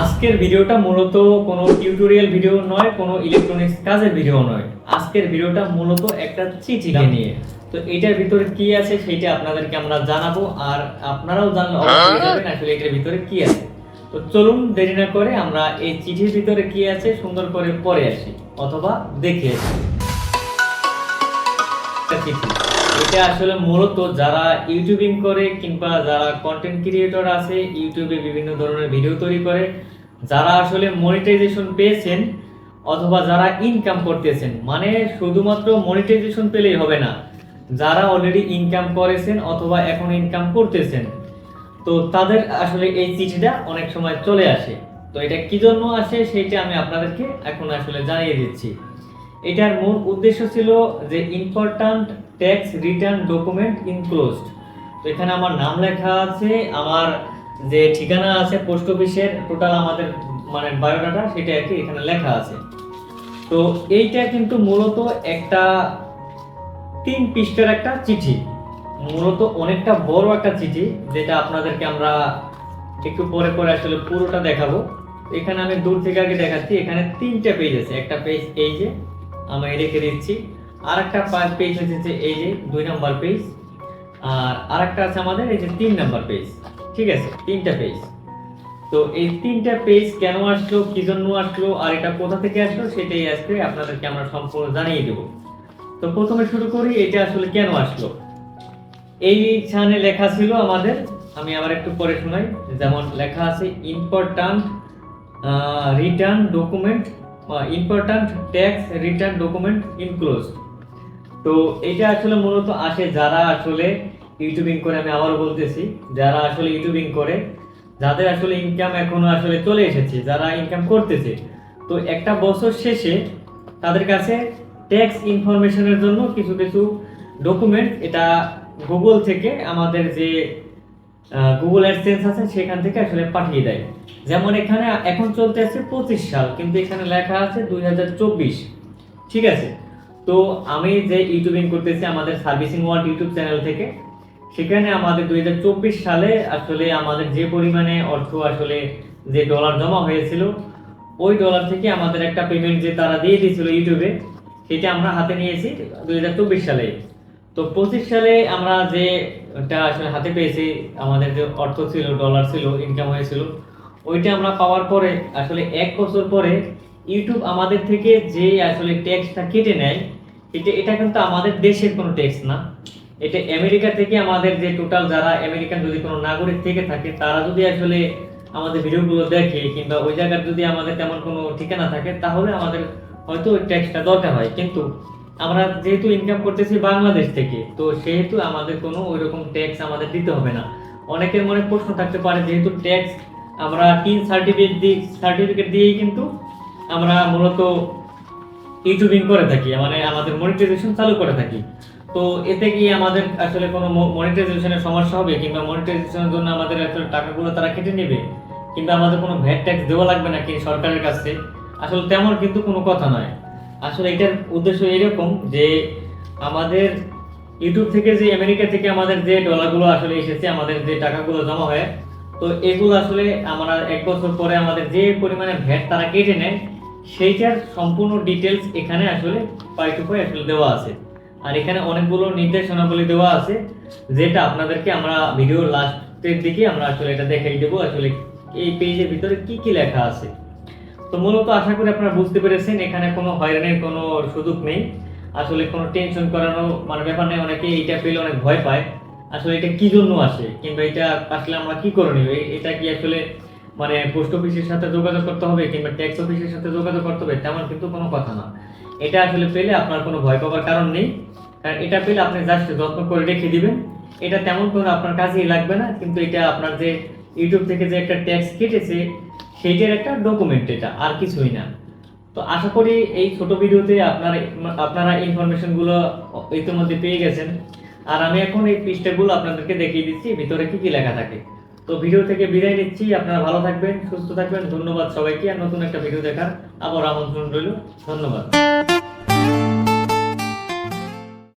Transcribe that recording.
আজকের ভিডিওটা মূলত কোনো টিউটোরিয়াল ভিডিও নয় কোনো ইলেকট্রনিক্স কাজের ভিডিও নয়। আজকের ভিডিওটা মূলত একটা চিঠি নিয়ে। তো এটার ভিতরে কি আছে সেটা আপনাদেরকে আমরা জানাব আর আপনারাও জানলে অবশ্যই জানবেন আসলে এটার ভিতরে কি আছে। তো চলুন দেরি না করে আমরা এই চিঠির ভিতরে কি আছে সুন্দর করে পড়ে আসি অথবা দেখে আসি। চিঠি। এটা আসলে মূলত যারা ইউটিউবিং করে কিংবা যারা কন্টেন্ট ক্রিয়েটর আছে ইউটিউবে বিভিন্ন ধরনের ভিডিও তৈরি করে, যারা আসলে মনিটাইজেশন পেয়েছেন অথবা যারা ইনকাম করতেছেন মানে শুধুমাত্র মনিটাইজেশন পেলেই হবে না, যারা অলরেডি ইনকাম করেছেন অথবা এখন ইনকাম করতেছেন, তো তাদের আসলে এই চিঠিটা অনেক সময় চলে আসে। তো এটা কি জন্য আসে সেটা আমি আপনাদেরকে এখন আসলে জানিয়ে দিচ্ছি। এটার মূল উদ্দেশ্য ছিল যে important tax return document enclosed তো এখানে আমার নাম লেখা আছে, আমার যে ঠিকানা আছে পোস্ট অফিসের টোটাল আমাদের মানে বায়োডাটা সেটা আর কি এখানে লেখা আছে। তো এইটা কিন্তু মূলত একটা তিন পৃষ্ঠের একটা চিঠি। মূলত অনেকটা বড় একটা চিঠি, যেটা আপনাদেরকে আমরা একটু পরে পরে আসলে পুরোটা দেখাবো। এখানে আমি দূর থেকে আগে দেখাচ্ছি, এখানে তিনটা পেজ আছে। একটা পেজ এই যে, আমি রেখে দিচ্ছি। আর একটা পেজ হচ্ছে এই যে দুই নাম্বার পেজ আর আরেকটা আছে আমাদের এই যে তিন নাম্বার পেজ ঠিক আছে? তিনটা পেজ তো এই তিনটা পেজ কেন আসলো, কি জন্য আসলো, আর এটা কোথা থেকে আসলো, সেটাই আজকে আপনাদেরকে আমরা সম্পূর্ণ জানিয়ে দেবো। তো প্রথমে শুরু করি, এটা আসলে কেন আসলো? এইখানে লেখা ছিল আমাদের, আমি আবার একটু পরে শোনাই, যেমন লেখা আছে important return document important tax return document enclose তো এটা আসলে মূলত আসে যারা আসলে ইউটিউবিং করে, আমি আবারও বলতেছি, যারা আসলে ইউটিউবিং করে, যাদের আসলে ইনকাম এখনও আসলে চলে এসেছে, যারা ইনকাম করতেছে। তো একটা বছর শেষে তাদের কাছে ট্যাক্স ইনফরমেশনের জন্য কিছু কিছু ডকুমেন্ট এটা গুগল থেকে আমাদের যে গুগল অ্যাডসেন্স আছে, সেখান থেকে আসলে পাঠিয়ে দেয়। যেমন এখানে এখন চলতে আছে পঁচিশ সাল, কিন্তু এখানে লেখা আছে দুই হাজার চব্বিশ। ঠিক আছে? তো আমি যে ইউটিউবিং করতেছি আমাদের সার্ভিসিং ওয়ার্ল্ড ইউটিউব চ্যানেল থেকে, সেখানে আমাদের দু হাজার চব্বিশ সালে আসলে আমাদের যে পরিমাণে অর্থ আসলে যে ডলার জমা হয়েছিল, ওই ডলার থেকে আমাদের একটা পেমেন্ট যে তারা দিয়ে দিয়েছিল ইউটিউবে সেটা আমরা হাতে নিয়েছি দুই হাজার চব্বিশ সালে। তো পঁচিশ সালে আমরা যে এটা আসলে হাতে পেয়েছি, আমাদের যে অর্থ ছিল ডলার ছিল ইনকাম হয়েছিল, ওইটা আমরা পাওয়ার পরে, আসলে এক বছর পরে ইউটিউব আমাদের থেকে যে আসলে ট্যাক্সটা কেটে নেয় এটা এটা কিন্তু আমাদের দেশের কোনো ট্যাক্স না। এটা আমেরিকা থেকে আমাদের যে টোটাল যারা আমেরিকান যদি কোনো নাগরিক থেকে থাকে, তারা যদি আসলে আমাদের ভিডিওগুলো দেখে কিংবা ওই জায়গার যদি আমাদের তেমন কোনো ঠিকানা থাকে, তাহলে আমাদের হয়তো ওই ট্যাক্সটা দরকার হয়। কিন্তু আমরা যেহেতু ইনকাম করতেছি বাংলাদেশ থেকে, তো সেহেতু আমাদের কোনো ওই রকম ট্যাক্স আমাদের দিতে হবে না। অনেকের মনে প্রশ্ন থাকতে পারে, যেহেতু ট্যাক্স আমরা তিন সার্টিফিকেট দিই সার্টিফিকেট দিয়েই কিন্তু আমরা মূলত ইউটিউবিং করে থাকি মানে আমাদের মনিটাইজেশন চালু করে থাকি। তো এতে কি আমাদের আসলে কোনো মনিটাইজেশনের সমস্যা হবে কিংবা মনিটাইজেশনের জন্য আমাদের আসলে টাকাগুলো তারা কেটে নেবে, কিংবা আমাদের কোনো ভ্যাট ট্যাক্স দেওয়া লাগবে নাকি সরকারের কাছে আসলে তেমন কিন্তু কোনো কথা নয়। আসলে এটার উদ্দেশ্য এরকম যে আমাদের ইউটিউব থেকে যে আমেরিকা থেকে আমাদের যে ডলারগুলো আসলে এসেছে, আমাদের যে টাকাগুলো জমা হয়, তো এগুলো আসলে আমরা এক বছর পরে আমাদের যে পরিমাণে ভ্যাট তারা কেটে নেয় সেইটার সম্পূর্ণ ডিটেলস এখানে আসলে পাই টু পাই আসলে দেওয়া আছে। আর এখানে অনেকগুলো নির্দেশনাবলী দেওয়া আছে, যেটা আপনাদেরকে আমরা ভিডিও লাস্টের দিকে আমরা আসলে এটা দেখাই দেবো, আসলে এই পেজের ভিতরে কি কি লেখা আছে। তো মূলত আশা করি আপনারা বুঝতে পেরেছেন, এখানে কোনো হয়রানির কোনো সুযোগ নেই। আসলে কোনো টেনশন করানো মানে ব্যাপার নেই, অনেকে এইটা পেলে অনেক ভয় পায়। আসলে এটা কি জন্য আসে? কিংবা এটা আসলে আমরা কি করণীয় এটা কি আসলে মানে পোস্ট অফিসের সাথে যোগাযোগ করতে হবে কিংবা ট্যাক্স অফিসের সাথে যোগাযোগ করতে হবে, তেমন কিন্তু কোনো কথা না। এটা আসলে পেলে আপনার কোনো ভয় পাওয়ার কারণ নেই। কারণ এটা পেলে আপনি জাস্ট যত্ন করে রেখে দিবেন। এটা তেমন কোনো আপনার কাজেই লাগবে না, কিন্তু এটা আপনার যে ইউটিউব থেকে যে একটা ট্যাক্স কেটেছে, সেইটার একটা ডকুমেন্ট এটা, আর কিছুই না। তো আশা করি এই ছোট ভিডিওতে আপনারা আপনারা ইনফরমেশনগুলো ইতিমধ্যে পেয়ে গেছেন। আর আমি এখন এই পৃষ্ঠাগুলো আপনাদেরকে দেখিয়ে দিচ্ছি, ভিতরে কি কি লেখা থাকে। তো ভিডিও থেকে বিদায় নিচ্ছি। আপনারা ভালো থাকবেন, সুস্থ থাকবেন। ধন্যবাদ সবাইকে। আর নতুন একটা ভিডিও দেখার আবার আমন্ত্রণ রইল। ধন্যবাদ।